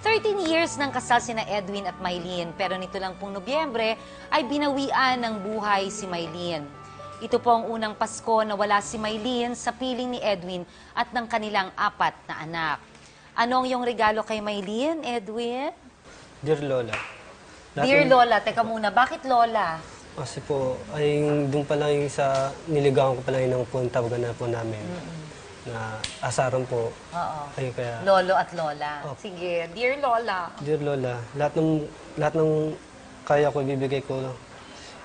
13 years ng kasal sina Edwin at Maylene pero nito lang pong Nobyembre ay binawian ng buhay si Maylene. Ito po ang unang Pasko na wala si Maylene sa piling ni Edwin at ng kanilang apat na anak. Ano ang iyong regalo kay Maylene, Edwin? Dear Lola. lahat Dear Lola, teka muna, bakit Lola? Kasi po, ay doon pa lang yung sa niligawan ko pa lang yun ng po, ang tawagan na po namin. Na asaran po. Oo. Ay kaya, Lolo at Lola. Opo. Sige, Dear Lola. Dear Lola, lahat ng lahat ng kaya ko ibibigay ko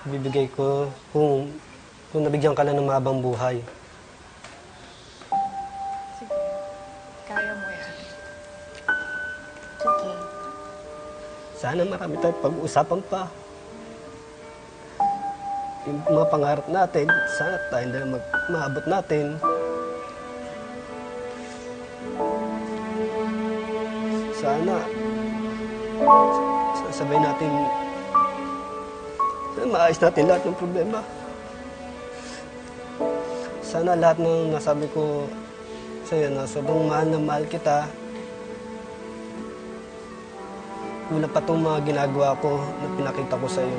ibibigay ko kung kung nabigyan ka lang ng mabang buhay. Sige. Kaya mo yan. Okay. Sana marami tayong pag-uusapan pa. Yung mga pangarap natin, sana tayo na mag maabot natin. Sana sasabay natin sana maayos natin lahat ng problema. Sana lahat ng nasabi ko sa'yo na sobrang mahal na mahal kita, Una pa itong mga ginagawa ko na pinakita ko sa iyo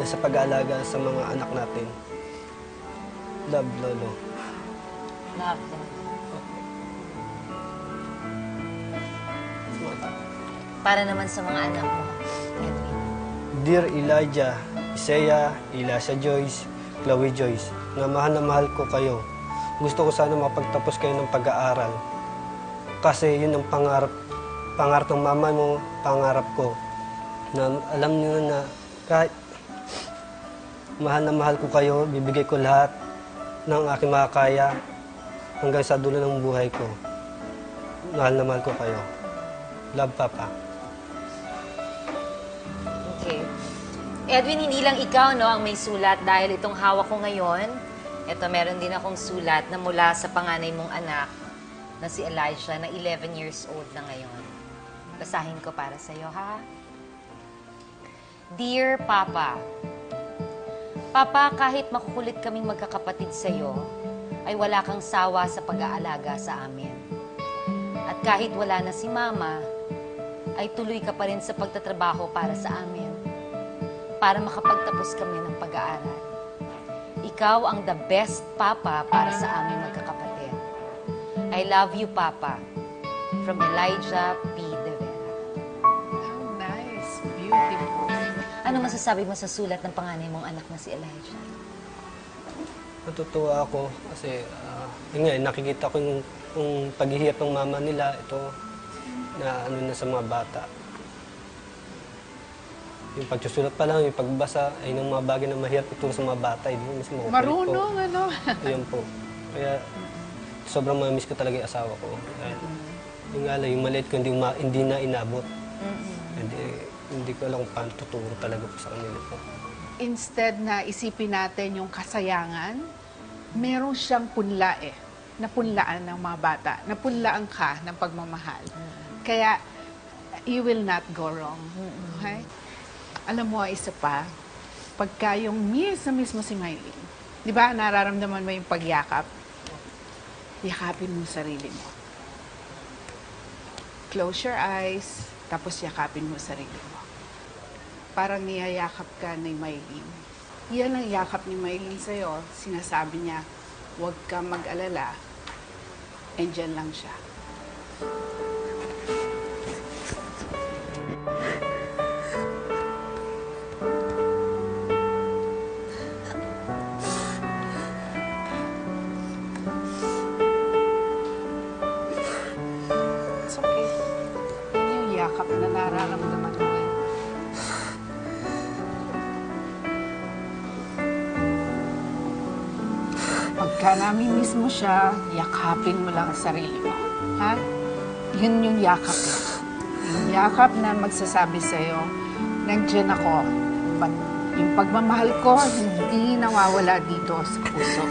dahil sa pag-aalaga sa mga anak natin. Love, Lolo. Love them. Para naman sa mga anak mo. Dear Elijah, Isaiah, Ilasa Joyce, Chloe Joyce, na mahal na mahal ko kayo. Gusto ko sana mapagtapos kayo ng pag-aaral. Kasi yun ang pangarap, pangarap ng mama mo, pangarap ko. Na alam niyo na kahit mahal na mahal ko kayo, bibigay ko lahat ng aking makakaya hanggang sa dulo ng buhay ko. Mahal na mahal ko kayo. Love, Papa. Edwin, hindi lang ikaw no, ang may sulat dahil itong hawak ko ngayon, ito meron din akong sulat na mula sa panganay mong anak na si Elijah na 11 years old na ngayon. Basahin ko para sa'yo, ha? Dear Papa, Papa, kahit makukulit kaming magkakapatid sa'yo, ay wala kang sawa sa pag-aalaga sa amin. At kahit wala na si Mama, ay tuloy ka pa rin sa pagtatrabaho para sa amin para makapagtapos kami ng pag-aaral. Ikaw ang the best papa para sa aming magkakapatid. I love you, Papa. From Elijah P. De Vera. How nice. Beautiful. Ano masasabi mo sa sulat ng panganay mong anak na si Elijah? Natutuwa ako kasi ah, yun nga, eh, nakikita ko yung, yung paghihirap ng mama nila, ito, na ano na sa mga bata. Yung pagsusulat pa lang, yung pagbasa, ay ng mga bagay na mahirap ituro sa mga bata, hindi mo mismo Marunong, ano? Ayan po. Kaya sobrang mamimiss ko talaga yung asawa ko. Dahil, yung nga lang, yung maliit ko hindi, ma, hindi na inabot. Hindi, hindi ko alam kung paano tuturo talaga po sa kanila po. Instead na isipin natin yung kasayangan, meron siyang punla eh. Napunlaan ng mga bata. Napunlaan ka ng pagmamahal. Kaya, you will not go wrong. Okay? Alam mo, isa pa, pagka yung miss mismo si Mylene, di ba, nararamdaman mo yung pagyakap, yakapin mo sarili mo. Close your eyes, tapos yakapin mo sarili mo. Parang niyayakap ka ni Mylene. Yan ang yakap ni Mylene sa'yo. Sinasabi niya, huwag kang mag-alala. Andyan lang siya. Nararamdaman mo. eh. Pagka namimiss mo siya, yakapin mo lang ang sarili mo. Ha? Yun yung yakap lang. Yung yakap na magsasabi sa'yo, nandiyan ako. Pag, yung pagmamahal ko, hindi nawawala dito sa puso.